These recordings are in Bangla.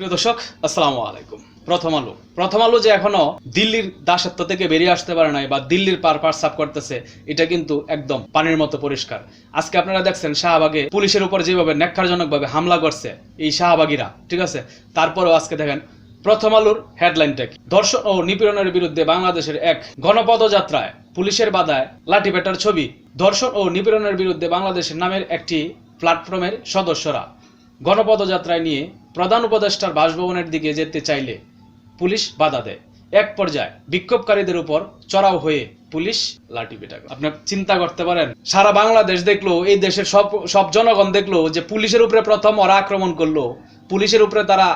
প্রিয় দর্শক, আসসালামু আলাইকুম। প্রথম আলো। প্রথম আলো যে এখনও দিল্লির দাসত্ব থেকে বেরিয়ে আসতে পারে নাই বা দিল্লির পার পার সাফ করতেছে, এটা কিন্তু একদম পানির মতো পরিষ্কার। আজকে আপনারা দেখছেন শাহবাগে পুলিশের উপর যেভাবে ন্যাক্কারজনকভাবে হামলা করছে এই শাহবাগীরা, ঠিক আছে? তারপরেও আজকে দেখেন প্রথম আলোর হেডলাইনটা কি? ধর্ষণ ও নিপীড়নের বিরুদ্ধে বাংলাদেশের এক গণপদযাত্রায় পুলিশের বাধায় লাঠিপেটার ছবি। ধর্ষণ ও নিপীড়নের বিরুদ্ধে বাংলাদেশের নামের একটি প্ল্যাটফর্মের সদস্যরা গণপদযাত্রায় নিয়ে প্রধান উপদেষ্টার বাসভবনের দিকে যেতে চাইলে পুলিশ বাধা দেয়। এক পর্যায়ে বিক্ষোভকারীদের উপর চড়াও হয়ে পুলিশ লাঠি পেটা করে। আপনি চিন্তা করতে পারেন, সারা বাংলাদেশ দেখল, এই দেশের সব সব জনগণ দেখল যে পুলিশের উপরে প্রথম ওরা আক্রমণ করল। পুলিশের উপরে তারা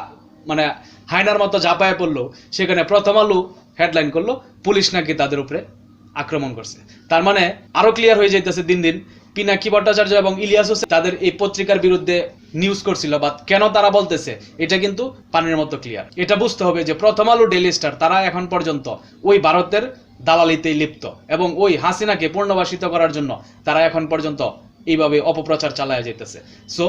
মানে হায়নার মতো ঝাঁপায় পড়ল। সেখানে প্রথম আলু হেডলাইন করল, পুলিশ নাকি তাদের উপরে আক্রমণ করছে। তার মানে আরও ক্লিয়ার হয়ে যাইতেছে দিন দিন। পিনাকি ভট্টাচার্য এবং ইলিয়াস হোসেন তাদের এই পত্রিকার বিরুদ্ধে নিউজ করছিল বা কেন তারা বলতেছে? এটা কিন্তু পানির মতো ক্লিয়ার এটা বুঝতে হবে যে প্রথম আলো ডেলি স্টার তারা এখন পর্যন্ত ওই ভারতের দালালিতেই লিপ্ত এবং ওই হাসিনাকে পূর্ণবাসিত করার জন্য তারা এখন পর্যন্ত এইভাবে অপপ্রচার চালায় যেতেছে সো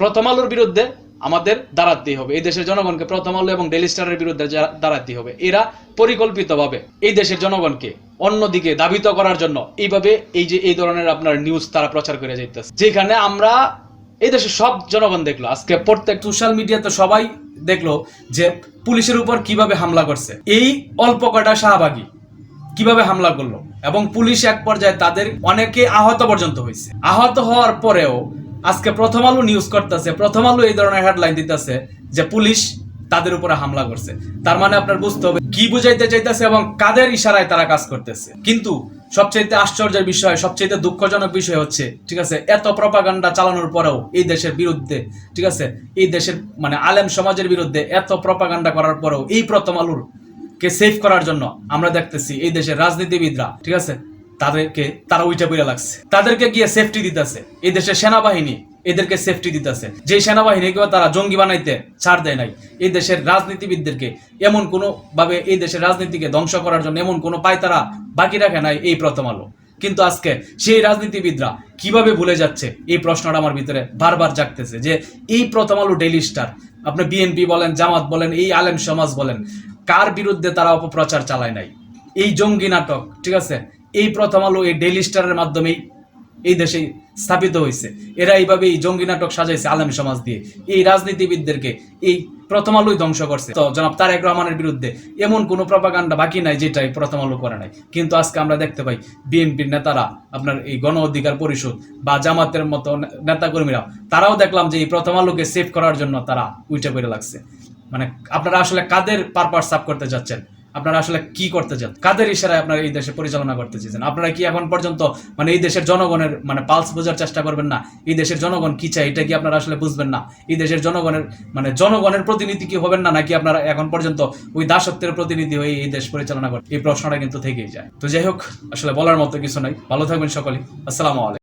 প্রথম আলোর বিরুদ্ধে আমাদের দাঁড়াতেই হবে। এই দেশের জনগণকে প্রথম আলো এবং ডেলি স্টারের বিরুদ্ধে দাঁড়াতেই হবে। এরা পরিকল্পিতভাবে এই দেশের জনগণকে অন্যদিকে দাবিত করার জন্য এইভাবে এই যে এই ধরনের আপনার নিউজ তারা প্রচার করে যাইতেছে। যেখানে আমরা এই দেশে সব জনগণ দেখল। আজকে প্রত্যেক সোশ্যাল মিডিয়াতে সবাই দেখল যে পুলিশের উপর কীভাবে হামলা করছে। এই অল্প কটা শাহবাগী কীভাবে হামলা করল এবং পুলিশ এক পর্যায়ে তাদের অনেকে আহত পর্যন্ত হয়েছে। আহত হওয়ার পরেও আজকে প্রথম আলো নিউজ করতেছে, প্রথম আলো এই ধরনের হেডলাইন দিতেছে যে পুলিশ তাদের উপরে হামলা করছে। তার মানে আপনার বুঝতে হবে কি বুঝাইতে চাইতেছে এবং কাদের ইশারায় তারা কাজ করতেছে। কিন্তু সবচেয়ে আশ্চর্যের বিষয় সবচেয়ে দুঃখজনক বিষয় হচ্ছে, ঠিক আছে, এত প্রপাগান্ডা চালানোর পরেও এই দেশের বিরুদ্ধে, ঠিক আছে, এই দেশের মানে আলেম সমাজের বিরুদ্ধে এত প্রপাগান্ডা করার পরেও এই প্রথম আলুর কে সেভ করার জন্য আমরা দেখতেছি এই দেশের রাজনীতিবিদরা, ঠিক আছে, তাদেরকে, তারা উইটা পইরা লাগছে, তাদেরকে গিয়ে সেফটি দিতেছে, এই দেশের সেনাবাহিনী এদেরকে সেফটি দিতেছে। যে সেনাবাহিনীকেও তারা জঙ্গি বানাইতে ছাড় দেয় নাই, এই দেশের রাজনীতিবিদদেরকে এমন কোনো ভাবে এই দেশের রাজনীতিকে ধ্বংস করার জন্য এমন কোনো পায় তারা বাকি রাখে নাই এই প্রথম আলো। কিন্তু আজকে সেই রাজনীতিবিদরা কীভাবে ভুলে যাচ্ছে, এই প্রশ্নটা আমার ভিতরে বারবার জাগতেছে যে এই প্রথম আলো ডেইলি স্টার, আপনি বিএনপি বলেন, জামাত বলেন, এই আলেম সমাজ বলেন, কার বিরুদ্ধে তারা অপপ্রচার চালায় নাই? এই জঙ্গি নাটক, ঠিক আছে? এই প্রথম আলো এই ডেইলি স্টারের মাধ্যমেই এই দেশে স্থাপিত হয়েছে। এরা এইভাবে এই জঙ্গি নাটক সাজাইছে আলেম সমাজ দিয়ে। এই রাজনীতিবিদদেরকে এই প্রথম আলোই ধ্বংস করছে। তো জনাব তারেক রহমানের বিরুদ্ধে এমন কোনো প্রপাগান্ডা বাকি নাই যেটাই প্রথম আলো করে নাই। কিন্তু আজকে আমরা দেখতে পাই বিএনপির নেতারা আপনার এই গণ অধিকার পরিষদ বা জামাতের মতো নেতাকর্মীরা, তারাও দেখলাম যে এই প্রথম আলোকে সেভ করার জন্য তারা উইটা করে লাগছে। মানে আপনারা আসলে কাদের পারপাস সাফ করতে যাচ্ছেন? আপনারা আসলে কি করতে চান? কাদের ইশারায় আপনারা এই দেশে পরিচালনা করতে চেয়েছেন আপনারা কি এখন পর্যন্ত মানে এই দেশের জনগণের মানে পালস বোঝার চেষ্টা করবেন না? এই দেশের জনগণ কি চায়? এটা কি আপনারা আসলে বুঝবেন না? এই দেশের জনগণের মানে জনগণের প্রতিনিধি কি হবেন না? নাকি আপনারা এখন পর্যন্ত ওই দাসত্বের প্রতিনিধি হয়ে এই দেশ পরিচালনা করেন এই প্রশ্নটা কিন্তু থেকেই যায়। তো যাই হোক, আসলে বলার মতো কিছু নাই। ভালো থাকবেন সকলেই। আসসালামু আলাইকুম।